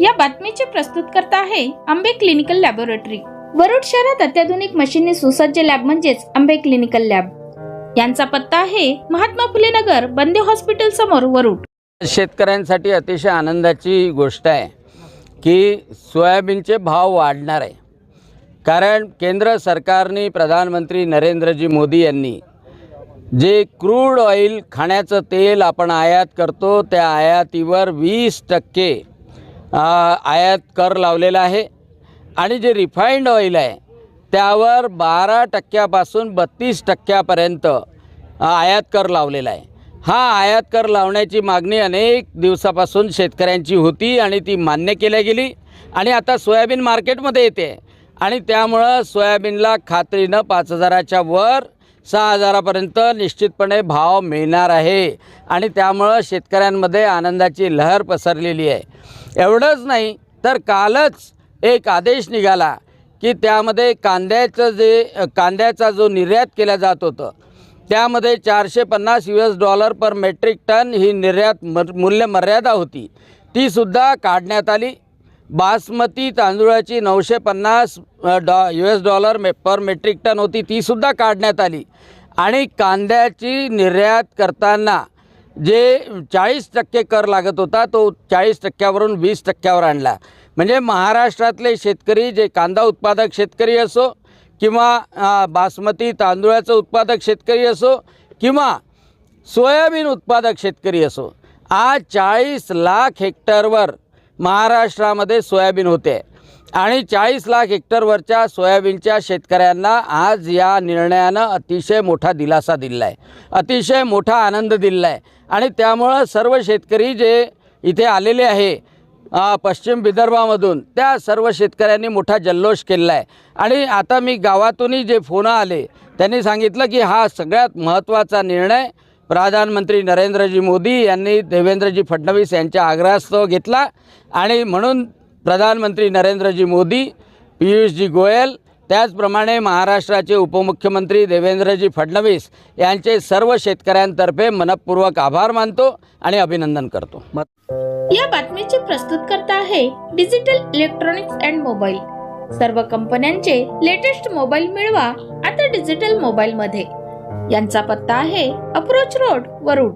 या बातमीचे प्रस्तुत करता आहे आंबे क्लिनिकल लॅबोरेटरी. वरुड शहरात अत्याधुनिक मशीनने सुसज्ज लॅब म्हणजेच आंबे क्लिनिकल लॅब. यांचा पत्ता आहे महात्मा फुले नगर बंदे हॉस्पिटल समोर वरुड. शेतकऱ्यांसाठी अतिशय आनंदाची गोष्ट आहे की सोयाबीनचे भाव वाढणार आहे. कारण केंद्र सरकारने प्रधानमंत्री नरेंद्रजी मोदी यांनी जे क्रूड ऑइल खाण्याचं तेल आपण आयात करतो त्या आयातीवर वीस टक्के आयात कर लावलेला आहे. आणि जे रिफाईंड ऑइल आहे त्यावर बारा टक्क्यापासून बत्तीस टक्क्यापर्यंत आयात कर लावलेला आहे. हा आयात कर लावण्याची मागणी अनेक दिवसापासून शेतकऱ्यांची होती आणि ती मान्य केल्या गेली. आणि आता सोयाबीन मार्केटमध्ये येते. आणि त्यामुळं सोयाबीनला खात्रीनं पाच हजाराच्या वर सहा हजारापर्यंत निश्चितपणे भाव मिळणार आहे. आणि त्यामुळं शेतकऱ्यांमध्ये आनंदाची लहर पसरलेली आहे. एवढंच नाही तर कालच एक आदेश निघाला की त्यामध्ये कांद्याचं जे कांद्याचा जो निर्यात केला जात होतं त्यामध्ये चारशे पन्नास U S dollar per metric ton ही निर्यात मर मूल्य मर्यादा होती तीसुद्धा काढण्यात आली. बासमती तांदूळाची नऊशे पन्नास डॉ यू एस डॉलर मे पर मेट्रिक टन होती तीसुद्धा काढण्यात आली. आणि कांद्याची निर्यात करताना जे चाळीस टक्के कर लागत होता तो चाळीस टक्क्यावरून वीस टक्क्यावर आणला. म्हणजे महाराष्ट्रातले शेतकरी जे कांदा उत्पादक शेतकरी असो किंवा बासमती तांदूळाचं उत्पादक शेतकरी असो किंवा सोयाबीन उत्पादक शेतकरी असो आज चाळीस लाख हेक्टरवर महाराष्ट्रामध्ये सोयाबीन होते. आणि चाळीस लाख हेक्टरवरच्या सोयाबीनच्या शेतकऱ्यांना आज या निर्णयानं अतिशय मोठा दिलासा दिला आहे अतिशय मोठा आनंद दिला आहे आणि त्यामुळं सर्व शेतकरी जे इथे आलेले आहे पश्चिम विदर्भामधून त्या सर्व शेतकऱ्यांनी मोठा जल्लोष केलेला आहे आणि आता मी गावातूनही जे फोन आले त्यांनी सांगितलं की हा सगळ्यात महत्त्वाचा निर्णय प्रधानमंत्री नरेंद्रजी मोदी यांनी देवेंद्रजी फडणवीस यांच्या आग्रहास्तव घेतला. आणि म्हणून प्रधानमंत्री नरेंद्रजी मोदी पियुषजी गोयल त्याचप्रमाणे महाराष्ट्राचे उपमुख्यमंत्री देवेंद्रजी फडणवीस यांचे सर्व शेतकऱ्यांतर्फे मनपूर्वक आभार मानतो आणि अभिनंदन करतो. या बातमीचे प्रस्तुत करता आहे डिजिटल इलेक्ट्रॉनिक्स अँड मोबाईल. सर्व कंपन्यांचे लेटेस्ट मोबाईल मिळवा आता डिजिटल मोबाईल मध्ये यांचा पत्ता आहे अप्रोच रोड वरुड.